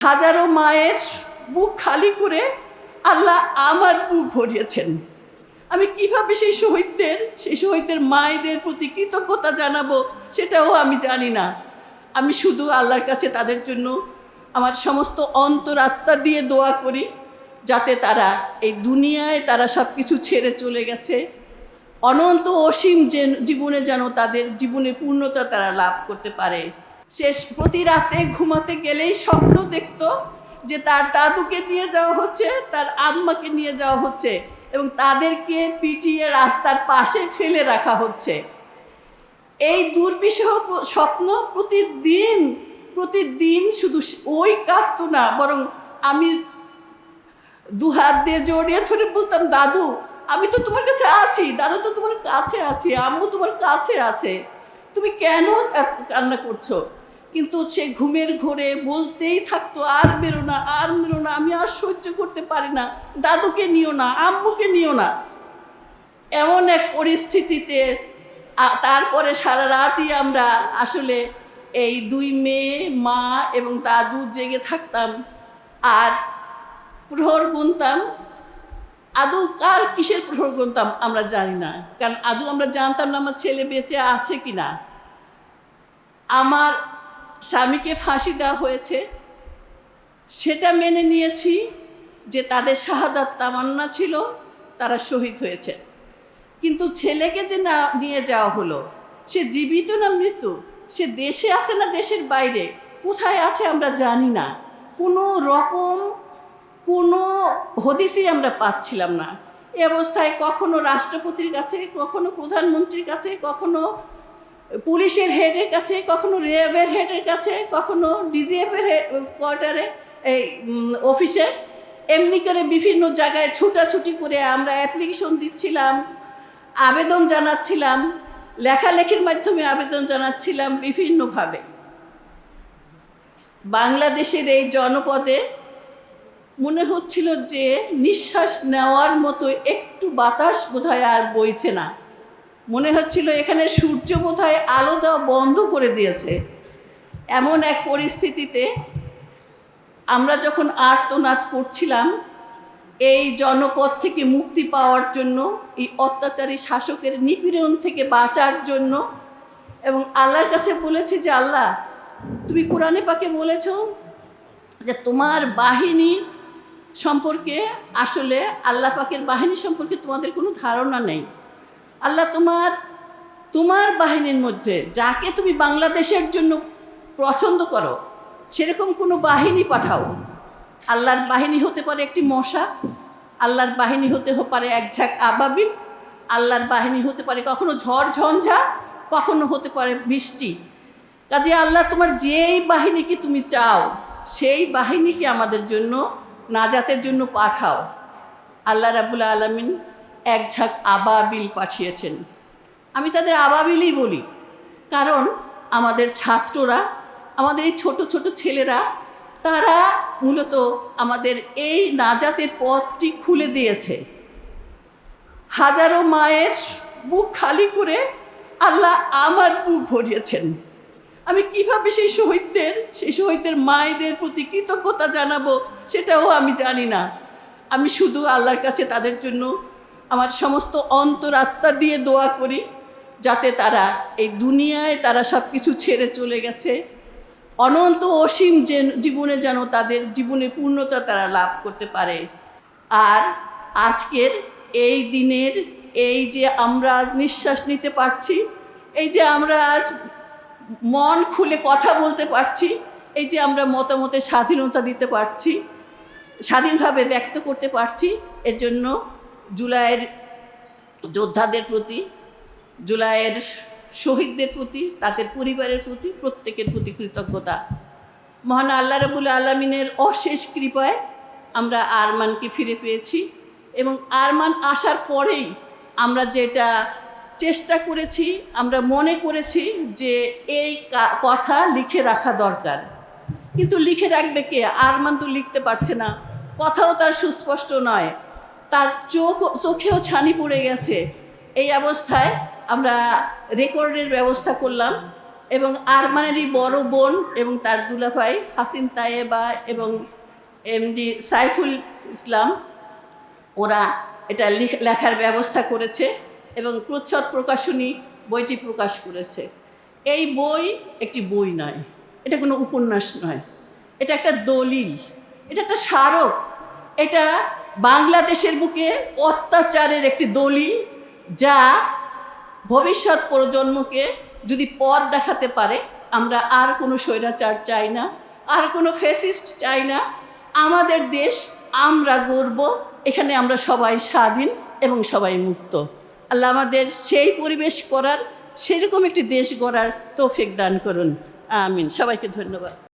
হাজারো মায়ের বুক খালি করে আল্লাহ আমার বুক ভরিয়েছেন। আমি কীভাবে সেই শহীদদের সেই শহীদদের মায়েদের প্রতি কৃতজ্ঞতা জানাব সেটাও আমি জানি না। আমি শুধু আল্লাহর কাছে তাদের জন্য আমার সমস্ত অন্তরাত্মা দিয়ে দোয়া করি, যাতে তারা এই দুনিয়ায় তারা সব কিছু ছেড়ে চলে গেছে। অনন্ত অসীম যে জীবনে যেন তাদের জীবনে পূর্ণতা তারা লাভ করতে পারে। শেষ প্রতি রাতে ঘুমাতে গেলেই স্বপ্ন দেখতো যে তার দাদুকে নিয়ে যাওয়া হচ্ছে, তার আম্মাকে নিয়ে যাওয়া হচ্ছে এবং তাদেরকে পিটিয়ে রাস্তার পাশে ফেলে রাখা হচ্ছে। এই দুর্বিষহ স্বপ্ন প্রতিদিন প্রতিদিন শুধু ওই কাঁদতো না, বরং আমি দু হাত দিয়ে জড়িয়ে ধরে বলতাম, দাদু, আমি তো তোমার কাছে আছি, দাদু তো তোমার কাছে আছি, আম্মু তোমার কাছে আছে। তুমি কেন কান্না করছ? কিন্তু সে ঘুমের ঘোরে বলতেই থাকতো, আর বেরো না, আর বেরো না, আমি আর সহ্য করতে পারি না। দাদুকে নিও না, আম্মুকে নিও না। এমন এক পরিস্থিতিতে তারপরে সারা রাতই আমরা আসলে এই দুই মেয়ে, মা এবং দাদু জেগে থাকতাম। আর প্রহর গুনতাম। আদৌ কার কিসের প্রহর গুনতাম আমরা জানি না। কারণ আদৌ আমরা জানতাম না আমার ছেলে বেঁচে আছে কি না আমার স্বামীকে ফাঁসি দেওয়া হয়েছে, সেটা মেনে নিয়েছি যে তাদের শাহাদাত তামান্না ছিল, তারা শহীদ হয়েছে। কিন্তু ছেলেকে যে না, নিয়ে যাওয়া হলো, সে জীবিত না মৃত্যু সে দেশে আছে না দেশের বাইরে? কোথায় আছে আমরা জানি না। কোনো রকম, কোনো হদিসই আমরা পাচ্ছিলাম না। এ অবস্থায় কখনো রাষ্ট্রপতির কাছে, কখনো প্রধানমন্ত্রীর কাছে, কখনো পুলিশের হেডের কাছে, কখনো র্যাবের হেডের কাছে, কখনো ডিজিএফের কোয়ার্টারে, এই অফিসে। এমনি করে বিভিন্ন জায়গায় ছুটাছুটি করে আমরা অ্যাপ্লিকেশন দিচ্ছিলাম, আবেদন জানাচ্ছিলাম, লেখালেখির মাধ্যমে আবেদন জানাচ্ছিলাম বিভিন্নভাবে। বাংলাদেশের এই জনপদে মনে হচ্ছিল যে নিঃশ্বাস নেওয়ার মতো একটু বাতাস বোধহয় আর বইছে না। মনে হচ্ছিল এখানে সূর্য বোধহয় আলো দেওয়া বন্ধ করে দিয়েছে। এমন এক পরিস্থিতিতে আমরা যখন আর্তনাদ করছিলাম, এই জনপদ থেকে মুক্তি পাওয়ার জন্য, এই অত্যাচারী শাসকের নিপীড়ন থেকে বাঁচার জন্য এবং আল্লাহর কাছে বলেছি যে, আল্লাহ, তুমি কোরআনে পাকে বলেছ যে, তোমার বাহিনী সম্পর্কে আসলে আল্লাহ পাকের বাহিনী সম্পর্কে তোমাদের কোনো ধারণা নেই। আল্লাহ তোমার তোমার বাহিনীর মধ্যে যাকে তুমি বাংলাদেশের জন্য পছন্দ করো, সেরকম কোনো বাহিনী পাঠাও। আল্লাহর বাহিনী হতে পারে একটি মশা, আল্লাহর বাহিনী হতে পারে এক ঝাঁক আবাবিল, আল্লাহর বাহিনী হতে পারে কখনো ঝড়, ঝঞ্ঝা, কখনো হতে পারে বৃষ্টি। কাজে আল্লাহ তোমার যেই বাহিনীকে তুমি চাও, সেই বাহিনীকে আমাদের জন্য নাজাতের জন্য পাঠাও। আল্লাহ রাবুল আলমিন এক ঝাঁক আবাবিল পাঠিয়েছেন। আমি তাদের আবাবিলই বলি, কারণ আমাদের ছাত্ররা, আমাদের এই ছোট ছোট ছেলেরা, তারা মূলত আমাদের এই নাজাতের পথটি খুলে দিয়েছে। হাজারো মায়ের বুক খালি করে আল্লাহ আমার বুক ভরিয়েছেন। আমি কীভাবে সেই শহীদদের সেই শহীদদের মায়েদের প্রতি কৃতজ্ঞতা জানাব সেটাও আমি জানি না। আমি শুধু আল্লাহর কাছে তাদের জন্য আমার সমস্ত অন্তরাত্মা দিয়ে দোয়া করি যাতে তারা এই দুনিয়ায় তারা সব কিছু ছেড়ে চলে গেছে। অনন্ত অসীম যে জীবনে যেন তাদের জীবনে পূর্ণতা তারা লাভ করতে পারে। আর আজকের এই দিনের এই যে আমরা আজ নিঃশ্বাস নিতে পারছি, এই যে আমরা আজ মন খুলে কথা বলতে পারছি, এই যে আমরা মতামতের স্বাধীনতা দিতে পারছি, স্বাধীনভাবে ব্যক্ত করতে পারছি, এর জন্য জুলাইয়ের যোদ্ধাদের প্রতি, জুলাইয়ের শহীদদের প্রতি, তাদের পরিবারের প্রতি, প্রত্যেকের প্রতি কৃতজ্ঞতা। মহান আল্লাহ রবুল আলমিনের অশেষ কৃপায় আমরা আরমানকে ফিরে পেয়েছি এবং আরমান আসার পরেই আমরা যেটা চেষ্টা করেছি, আমরা মনে করেছি যে এই কথা লিখে রাখা দরকার। কিন্তু লিখে রাখবে কে? আরমান তো লিখতে পারছে না। কথাও তার সুস্পষ্ট নয়। তার চোখ, চোখেও ছানি পড়ে গেছে। এই অবস্থায় আমরা রেকর্ডের ব্যবস্থা করলাম এবং আরমানেরই বড় বোন এবং তার দুলাভাই হাসিন তায়েবা এবং এমডি সাইফুল ইসলাম, ওরা এটা লিখ- লেখার ব্যবস্থা করেছে এবং প্রচ্ছদ প্রকাশনী, বইটি প্রকাশ করেছে। এই বই একটি বই নয়, এটা কোনো উপন্যাস নয়। এটা একটা দলিল, এটা একটা স্মারক, এটা বাংলাদেশের বুকে অত্যাচারের একটি দলি যা ভবিষ্যৎ প্রজন্মকে যদি পথ দেখাতে পারে, আমরা আর কোনো স্বৈরাচার চাই না, আর কোনো ফেসিস্ট চাই না। আমাদের দেশ আমরা গর্ব এখানে আমরা সবাই স্বাধীন এবং সবাই মুক্ত। আল্লাহ আমাদের সেই পরিবেশ করার, সেরকম একটি দেশ গড়ার তৌফিক দান করুন। আমিন। সবাইকে ধন্যবাদ।